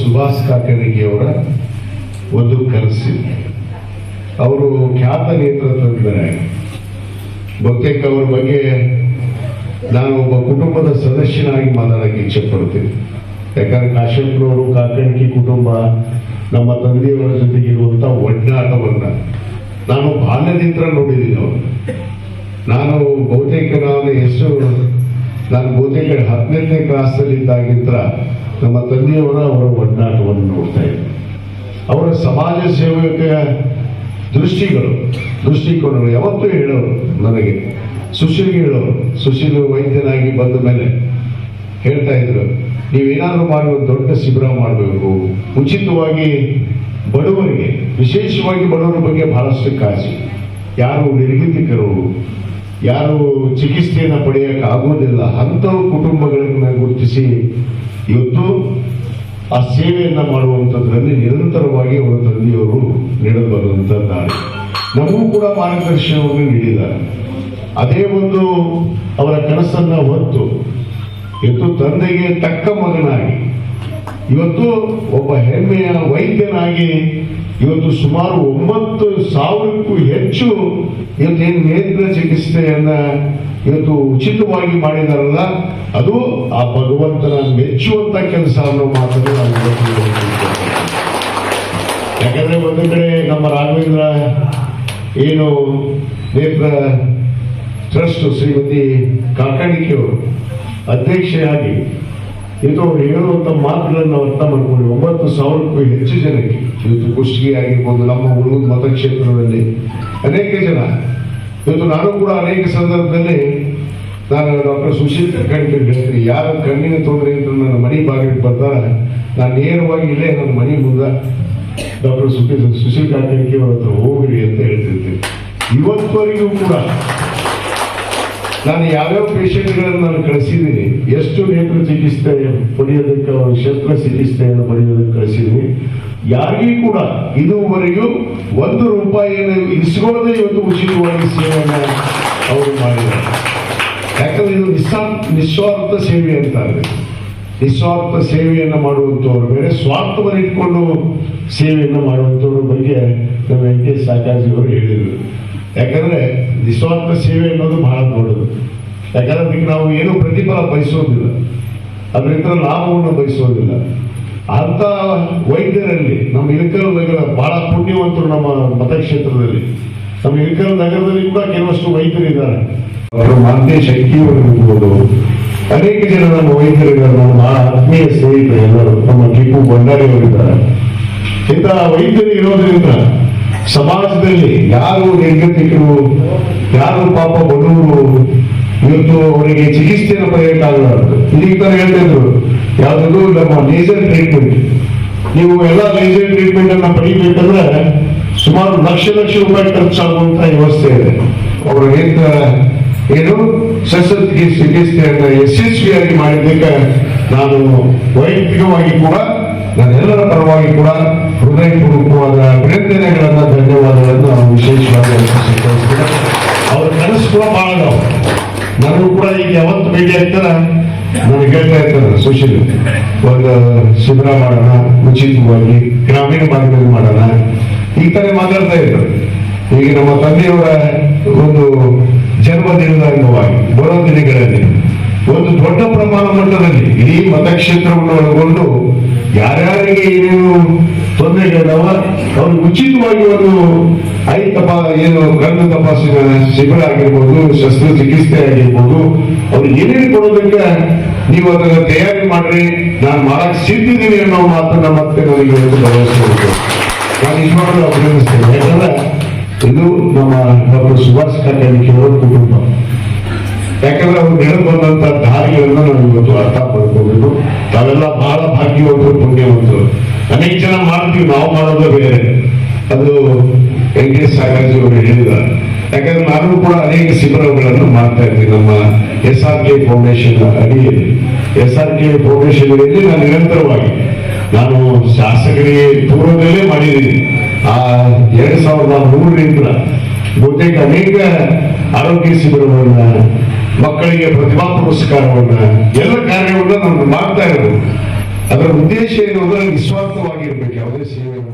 ಸುಭಾಷ್ ಕಾಕಣಿಗೆಯವರ ಒಂದು ಕನಸು. ಅವರು ಖ್ಯಾತ ನೇತೃತ್ವದಿದ್ದಾರೆ ಬಹುತೇಕ ಅವರ ಬಗ್ಗೆ ನಾನು ಒಬ್ಬ ಕುಟುಂಬದ ಸದಸ್ಯನಾಗಿ ಮಾತಾಡಕ್ಕೆ ಇಚ್ಛೆ ಪಡ್ತೀನಿ ಯಾಕಂದ್ರೆ ಕಾಶಂಪುರವರು ಕಾಕಣಿಕೆ ಕುಟುಂಬ, ನಮ್ಮ ತಂದೆಯವರ ಜೊತೆಗೆ ಇರುವಂತಹ ಒಡ್ಡಾಟವನ್ನ ನಾನು ಬಾಲ್ಯದಿಂದ ನೋಡಿದ್ದೀನಿ ಅವರು. ನಾನು ಬಹುತೇಕ ನಾನು ಎಷ್ಟು ನಾನು ಬಹುತೇಕ ಹತ್ತನೇ ಕ್ಲಾಸಲ್ಲಿ ಇದ್ದಾಗಿಂದ ನಮ್ಮ ತಂದೆಯವರ ಅವರ ಒಡನಾಟವನ್ನು ನೋಡ್ತಾ ಇದ್ದೆ. ಅವರ ಸಮಾಜ ಸೇವಕ ದೃಷ್ಟಿಗಳು, ದೃಷ್ಟಿಕೋನಗಳು ಯಾವತ್ತೂ ಹೇಳೋರು ನನಗೆ. ಸುಶೀಲ್ಗೆ ಹೇಳೋರು, ಸುಶೀಲ್ ವೈದ್ಯನಾಗಿ ಬಂದ ಮೇಲೆ ಹೇಳ್ತಾ ಇದ್ರು, ನೀವೇನಾದರೂ ಮಾಡಿ ಒಂದು ದೊಡ್ಡ ಶಿಬಿರ ಮಾಡಬೇಕು. ಉಚಿತವಾಗಿ ಬಡವರಿಗೆ, ವಿಶೇಷವಾಗಿ ಬಡವರ ಬಗ್ಗೆ ಬಹಳಷ್ಟು ಕಾಳಜಿ. ಯಾರು ನಿರ್ಗತಿಕರು ಯಾರು ಚಿಕಿತ್ಸೆಯನ್ನು ಪಡೆಯಕ್ಕೆ ಆಗೋದಿಲ್ಲ ಕುಟುಂಬಗಳನ್ನು ಕುಟುಂಬಗಳನ್ನ ಗುರುತಿಸಿ ಇವತ್ತು ಆ ಸೇವೆಯನ್ನ ಮಾಡುವಂಥದ್ರಲ್ಲಿ ನಿರಂತರವಾಗಿ ಅವರ ತಂದೆಯವರು ನೀಡಲು ಬರುವಂತ ದಾರಿ ನಮಗೂ ಕೂಡ ಮಾರ್ಗದರ್ಶನವನ್ನು ನೀಡಿದ್ದಾರೆ. ಅದೇ ಒಂದು ಅವರ ಕನಸನ್ನ ಹೊತ್ತು. ಇವತ್ತು ತಂದೆಗೆ ತಕ್ಕ ಮಗನಾಗಿ ಇವತ್ತು ಒಬ್ಬ ಹೆಮ್ಮೆಯ ವೈದ್ಯನಾಗಿ ಇವತ್ತು ಸುಮಾರು ಒಂಬತ್ತು ಸಾವಿರಕ್ಕೂ ಹೆಚ್ಚು ಇವತ್ತೇನು ನೇತ್ರ ಚಿಕಿತ್ಸೆಯನ್ನ ಇವತ್ತು ಉಚಿತವಾಗಿ ಮಾಡಿದಾರಲ್ಲ, ಅದು ಆ ಭಗವಂತನ ಮೆಚ್ಚುವಂತ ಕೆಲಸವನ್ನು ಮಾತ್ರ ನಾನು ಇವತ್ತು ಯಾಕಂದ್ರೆ ಒಂದು ಕಡೆ ನಮ್ಮ ರಾಘವೇಂದ್ರ ಏನು ನೇತ್ರ ಟ್ರಸ್ಟ್ ಶ್ರೀಮತಿ ಕಾಕಾಣಿಕೆಯವರು ಅಧ್ಯಕ್ಷೆಯಾಗಿ ಇದು ಅವ್ರು ಹೇಳುವಂತ ಮಾತುಗಳನ್ನು ಅರ್ಥ ಮಾಡ್ಕೊಂಡು ಒಂಬತ್ತು ಸಾವಿರಕ್ಕೂ ಹೆಚ್ಚು ಜನಕ್ಕೆ ಇವತ್ತು ಕುಷ್ಟಗಿ ಆಗಿರ್ಬೋದು, ನಮ್ಮ ಹುಡುಗ ಮತಕ್ಷೇತ್ರದಲ್ಲಿ ಅನೇಕ ಜನ. ಇವತ್ತು ನಾನು ಕೂಡ ಅನೇಕ ಸಂದರ್ಭದಲ್ಲಿ ನಾನು ಡಾಕ್ಟರ್ ಸುಶೀಲ್ ಕಣ್ಣಿಗೆ ಹೇಳ್ತೀನಿ. ಯಾರು ಕಣ್ಣಿನ ತೊಂದರೆ ಅಂತ ನನ್ನ ಮನೆ ಬಾಗಿಲು ಬರ್ತಾರ. ನಾನು ನೇರವಾಗಿ ಇಲ್ಲೇ ನನ್ನ ಮನೆ ಮುಂದೆ ಡಾಕ್ಟರ್ ಸುಶೀಲ್ ಸುಶೀಲ್ ಕಾಕಣಿಕೆ ಅವ್ರ ಹತ್ರ ಹೋಗ್ರಿ ಅಂತ ಹೇಳ್ತಿರ್ತೀನಿ. ಇವತ್ತವರೆಗೂ ಕೂಡ ನಾನು ಯಾವ್ಯಾವ ಪೇಷಂಟ್ಗಳನ್ನು ನಾನು ಕಳಿಸಿದ್ದೀನಿ, ಎಷ್ಟು ನೇತ್ರ ಚಿಕಿತ್ಸೆ ಪಡೆಯೋದಕ್ಕೆ ಅವರು ಶಸ್ತ್ರ ಚಿಕಿತ್ಸೆಯನ್ನು ಪಡೆಯೋದಕ್ಕೆ ಕಳಿಸಿದ್ದೀನಿ, ಯಾರಿಗೂ ಕೂಡ ಇದುವರೆಗೂ ಒಂದು ರೂಪಾಯಿಯನ್ನು ಇಸ್ಕೊಳ್ಳದೆ ಇವತ್ತು ಉಚಿತವಾಗಿ ಸೇವೆಯನ್ನು ಅವರು ಮಾಡಿದ್ದಾರೆ. ಯಾಕಂದ್ರೆ ಇದು ನಿಸ್ಸಾ, ನಿಸ್ವಾರ್ಥ ಸೇವೆ ಅಂತಾರೆ ನಿಸ್ವಾರ್ಥ ಸೇವೆಯನ್ನು ಮಾಡುವಂಥವ್ರು ಬೇರೆ ಸ್ವಾರ್ಥವನ್ನು ಇಟ್ಕೊಂಡು ಸೇವೆಯನ್ನು ಮಾಡುವಂಥವ್ರ ಬಗ್ಗೆ ನಮ್ಮ ವೆಂಕಟೇಶ್ ಸಾಕಾಜಿ ಅವರು ಹೇಳಿದರು. ಯಾಕಂದ್ರೆ ನಿಸ್ವಾರ್ಥ ಸೇವೆ ಅನ್ನೋದು ಬಹಳ ದೊಡ್ಡದು. ಯಾಕಂದ್ರೆ ಅದಕ್ಕೆ ನಾವು ಏನು ಪ್ರತಿಫಲ ಬಯಸೋದಿಲ್ಲ. ಅದರಿಂದ ಲಾಭವನ್ನು ಬಯಸೋದಿಲ್ಲ. ಅಂತ ವೈದ್ಯರಲ್ಲಿ, ನಮ್ಮ ಇಳಕಲ್ ನಗರ ಬಹಳ ಪುಣ್ಯವಂತರು ನಮ್ಮ ಮತಕ್ಷೇತ್ರದಲ್ಲಿ. ನಮ್ಮ ಇಳಕಲ್ ನಗರದಲ್ಲಿ ಕೂಡ ಕೆಲವಷ್ಟು ವೈದ್ಯರಿದ್ದಾರೆ. ಅವರು ಮಾನ್ಯ ಶಕ್ತಿ ಇರ್ಬೋದು ಅನೇಕ ಜನ ನಮ್ಮ ವೈದ್ಯರಿದ್ದಾರೆ. ನಮ್ಮ ಆತ್ಮೀಯ ಸ್ನೇಹಿತರು ಎಲ್ಲರೂ, ನಮ್ಮ ಟಿಪ್ಪು ಭಂಡಾರಿಯವರಿದ್ದಾರೆ. ಇಂತಹ ವೈದ್ಯರು ಇರೋದ್ರಿಂದ ಸಮಾಜದಲ್ಲಿ ಯಾರು ನಿರ್ಗತಿಕರು ಯಾರು ಪಾಪ ಬಡವರು, ಇವತ್ತು ಅವರಿಗೆ ಚಿಕಿತ್ಸೆಯನ್ನು ಪಡೆಯಕ್ಕಾಗಲ್ಲ ಇದೀಗ ತರ ಯಾವ್ದು ನಮ್ಮ ಲೇಸರ್ ಟ್ರೀಟ್ಮೆಂಟ್ ನೀವು ಎಲ್ಲ ಲೇಸರ್ ಟ್ರೀಟ್ಮೆಂಟ್ ಅನ್ನ ಪಡಿಬೇಕಂದ್ರೆ ಸುಮಾರು ಲಕ್ಷ ಲಕ್ಷ ರೂಪಾಯಿ ಖರ್ಚಾಗುವಂತ ವ್ಯವಸ್ಥೆ ಇದೆ. ಅವರು ಏನ್ ಶಸ್ತ್ರಚಿಕಿತ್ಸೆ ಚಿಕಿತ್ಸೆಯನ್ನ ಯಶಸ್ವಿಯಾಗಿ ಮಾಡಿದ್ದಕ್ಕೆ ನಾನು ವೈಯಕ್ತಿಕವಾಗಿ ಕೂಡ ನಾನೆಲ್ಲರ ಪರವಾಗಿ ಕೂಡ ಹೃದಯಪೂರ್ವಕವಾದ ಅಭಿನಂದನೆಗಳನ್ನ ಧನ್ಯವಾದಗಳನ್ನು ನಾನು ವಿಶೇಷವಾಗಿ. ಅವ್ರ ಕನಸು ಕೂಡ ಬಹಳ ಅದಾವ ನನಗೂ ಕೂಡ ಈಗ ಯಾವತ್ತು ಭೇಟಿ ಆಗ್ತಾರ? ನನಗೆ ಹೇಳ್ತಾ ಇರ್ತಾರೆ ಸುಶೀಲ್. ಒಂದು ಶಿಬಿರ ಮಾಡೋಣ ಉಚಿತವಾಗಿ ಗ್ರಾಮೀಣ ಭಾಗದಲ್ಲಿ ಮಾಡೋಣ. ಈ ತರ ಮಾತಾಡ್ತಾ ಇದ್ರು ಈಗ ನಮ್ಮ ತಂದೆಯವರ ಒಂದು ಜನ್ಮದಿನದ ಅಂಗವಾಗಿ ಬರೋ ದಿನಗಳಲ್ಲಿ, ಒಂದು ದೊಡ್ಡ ಪ್ರಮಾಣ ಮಟ್ಟದಲ್ಲಿ ಇಡೀ ಮತಕ್ಷೇತ್ರವನ್ನು ಒಳಗೊಂಡು ಯಾರ್ಯಾರಿಗೆ ಏನೇನು ತೊಂದರೆ ಇದಾವ ಅವ್ರು ಉಚಿತವಾಗಿ ಒಂದು ಐ ತಪಾ ಏನು ಕಣ್ಣು ತಪಾಸಣೆ ಶಿಬಿರ ಆಗಿರ್ಬೋದು ಶಸ್ತ್ರಚಿಕಿತ್ಸೆ ಆಗಿರ್ಬೋದು, ಅವ್ರು ಏನೇನು ಕೊಡೋದಕ್ಕೆ ನೀವು ಅದನ್ನ ತಯಾರಿ ಮಾಡ್ರಿ, ನಾನು ಮಾಡಕ್ ಸಿದ್ಧಿದ್ದೀನಿ ಅನ್ನೋ ಮಾತನ್ನ ಮತ್ತೆ ನನಗೆ ಒಂದು ಭರವಸೆ ಇದೆ. ನಾನು ನಿಜವಾಗ್ಲೂ ಅಭಿನಂದಿಸ್ತೇನೆ. ಯಾಕಂದ್ರೆ ಇದು ನಮ್ಮ ಡಾಕ್ಟರ್ ಸುಭಾಷ್ ಕಾಕಣಿಕೆಯವರ ಕುಟುಂಬ. ಯಾಕಂದ್ರೆ ಅವ್ರು ನಡೆದು ಬಂದಂತ ದಾರಿಗಳನ್ನ ನಾವು ಇವತ್ತು ಅರ್ಥ ಮಾಡ್ಕೋಬೇಕು ತಾವೆಲ್ಲ ಬಹಳ ಭಾಗ್ಯವಂತರು, ಪುಣ್ಯವಂತರು. ಅನೇಕ ಜನ ಮಾಡ್ತೀವಿ, ನಾವು ಮಾಡೋದು ಬೇರೆ. ಅದು ವೆಂಕಟೇಶ್ ಸಾಗರ್ಜಿ ಅವರು ಹೇಳಿದ ಯಾಕಂದ್ರೆ ನಾನು ಕೂಡ ಅನೇಕ ಶಿಬಿರಗಳನ್ನು ಮಾಡ್ತಾ ಇದ್ದೀನಿ. ನಮ್ಮ ಎಸ್ ಆರ್ ಕೆ ಫೌಂಡೇಶನ್ ಅಡಿಯಲ್ಲಿ. ಎಸ್ ಆರ್ ಕೆ ಫೌಂಡೇಶನ್ ಅಡಿಯಲ್ಲಿ ನಾನು ನಿರಂತರವಾಗಿ ನಾನು ಶಾಸಕರಿಗೆ ಪೂರ್ವದಲ್ಲೇ ಮಾಡಿದ್ದೀನಿ. ಆ ಎರಡ್ ಸಾವಿರದ ಮೂರರಿಂದ ಬಹುತೇಕ ಅನೇಕ ಆರೋಗ್ಯ ಶಿಬಿರವನ್ನ ಮಕ್ಕಳಿಗೆ ಪ್ರತಿಭಾ ಪುರಸ್ಕಾರವನ್ನ ಎಲ್ಲ ಕಾರ್ಯವನ್ನ ನಾವು ಮಾಡ್ತಾ ಇರೋದು. ಅದರ ಉದ್ದೇಶ ಏನು ಅಂದ್ರೆ ನಿಸ್ವಾರ್ಥವಾಗಿರ್ಬೇಕು, ಯಾವುದೇ ಸೇವೆಯನ್ನು